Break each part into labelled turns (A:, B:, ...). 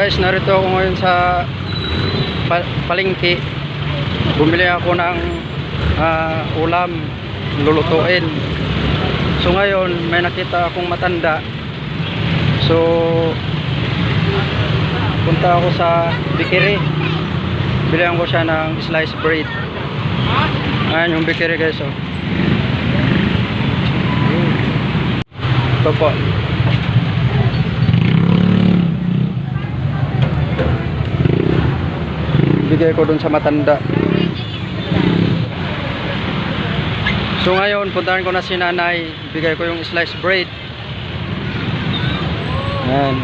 A: guys, narito ako ngayon sa pa palengke. Bumili ako ng ah, ulam lulutuin. So ngayon, may nakita akong matanda. So punta ako sa bikiri. Bilihan ko siya ng sliced bread. Ayan yung bikiri guys oh. Ito po. Bigay ko dun sa matanda. So ngayon puntahan ko na si nanay. Bigay ko yung sliced bread. Yan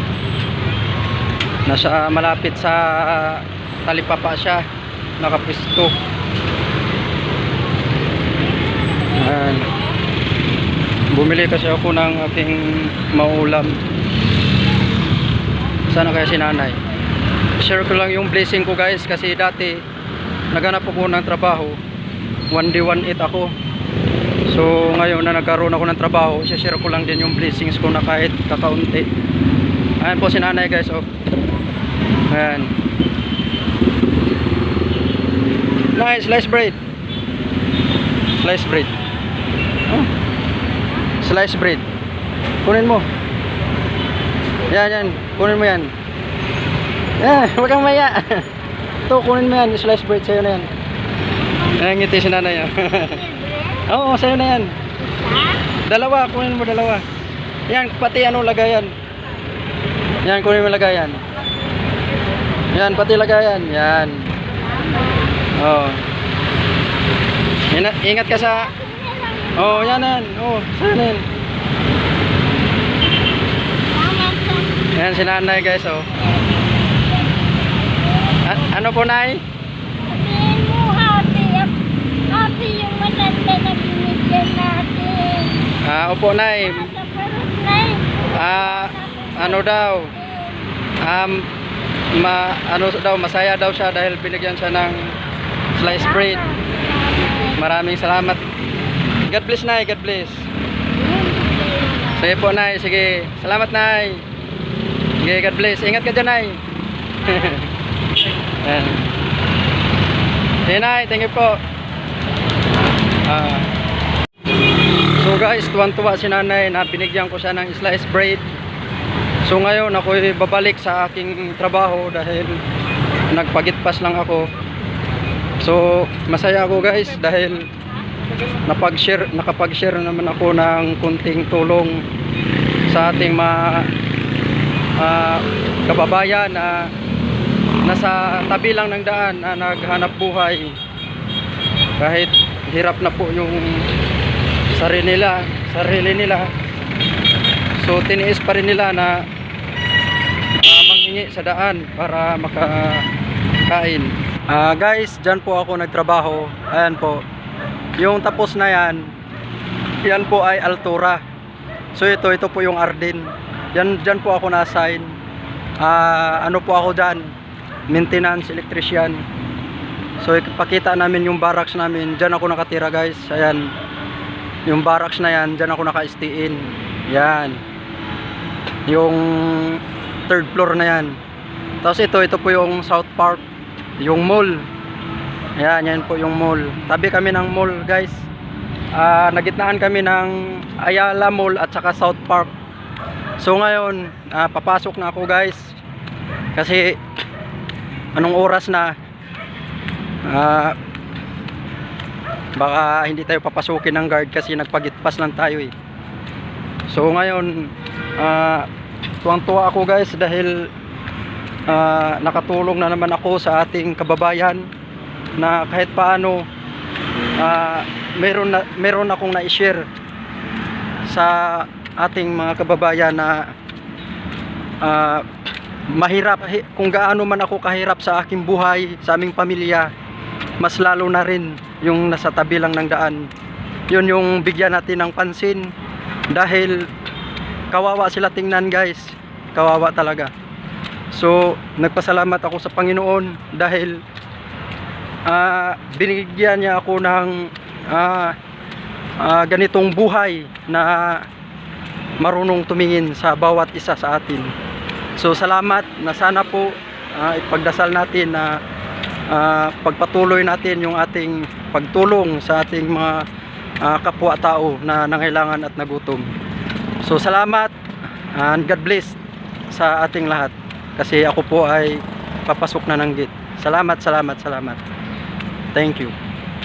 A: nasa malapit sa talipapa siya. Nakapisto. Yan bumili kasi ako ng aking maulam. Sana kaya si nanay share ko lang yung blessing ko guys kasi dati naghanap ako ng trabaho. One day one eat ako. So ngayon na nagkaroon ako ng trabaho share ko lang din yung blessings ko na kahit kakaunti. Ayan po si nanay guys oh. Ayan. Nice slice bread. Slice bread. Oh. slice bread. Kunin mo. Yan yan. Kunin mo yan yan, huwag kang maya. Ito, kunin mo yan. Slice bread sa'yo na yan. Ayan, ngiti si nanay. oh. Oo, sa'yo na yan. Dalawa, kunin mo dalawa. Yan, pati ano lagayan. Yan, kunin mo lagayan. Yan, pati lagayan. Yan. Oh. Ingat, ingat ka sa... Oh, yan yan. Oh, saan yan? Yan si nanay guys, oh. A- ano po, Nay?
B: Sabihin mo, happy, happy yung matanda na binigyan natin.
A: Ah, opo, Nay.
B: Sa parang nay,
A: Ah, ano daw? Um, ma ano daw masaya daw siya dahil binigyan siya ng sliced bread. Maraming salamat. God bless, Nay. God bless. Sige po, Nay. Sige. Salamat, Nay. Sige, God bless. Ingat ka dyan, Nay. Ayan. Sige, Nay. Thank you po. Ah. So guys, tuwan-tuwa si nanay na binigyan ko siya ng sliced bread. So ngayon ako babalik sa aking trabaho dahil nagpagitpas lang ako. So masaya ako guys dahil napag-share, nakapag-share naman ako ng kunting tulong sa ating mga ah, kababayan na nasa tabi lang ng daan na naghanap buhay. Kahit hirap na po yung sarili nila sarili nila. So tiniis pa rin nila na ah, manghingi sa daan para makakain. Ah, guys dyan po ako nagtrabaho. Ayan po. Yung tapos na yan yan po ay Altura. So ito ito po yung Arden. Yan, dyan po ako na-assign. Ah, ano po ako dyan maintenance electrician. So ipakita namin yung barracks namin. Dyan ako nakatira guys. Ayan. Yung barracks na yan dyan ako naka-stay in. Yan yung third floor na yan. Tapos ito ito po yung South Park. Yung mall. Yan yan po yung mall. Tabi kami ng mall guys. Ah, nagitnaan kami ng Ayala Mall at saka South Park. So ngayon ah, papasok na ako guys. Kasi anong oras na? Ah baka hindi tayo papasukin ng guard kasi nagpagitpas lang tayo eh. So ngayon ah tuwang-tuwa ako guys dahil ah, nakatulong na naman ako sa ating kababayan na kahit paano ah, meron na meron akong na-share sa ating mga kababayan na ah, mahirap hi- kung gaano man ako kahirap sa aking buhay sa aming pamilya mas lalo na rin yung nasa tabi lang ng daan. Yun yung bigyan natin ng pansin dahil kawawa sila tingnan guys. Kawawa talaga. So nagpasalamat ako sa Panginoon dahil ah, binigyan niya ako ng ah, ah, ganitong buhay na marunong tumingin sa bawat isa sa atin So salamat na sana po ah, ipagdasal natin na ah, pagpatuloy natin yung ating pagtulong sa ating mga ah, kapwa-tao na nangailangan at nagutom. So salamat and God bless sa ating lahat kasi ako po ay papasok na ng gate. Salamat, salamat, salamat. Thank you.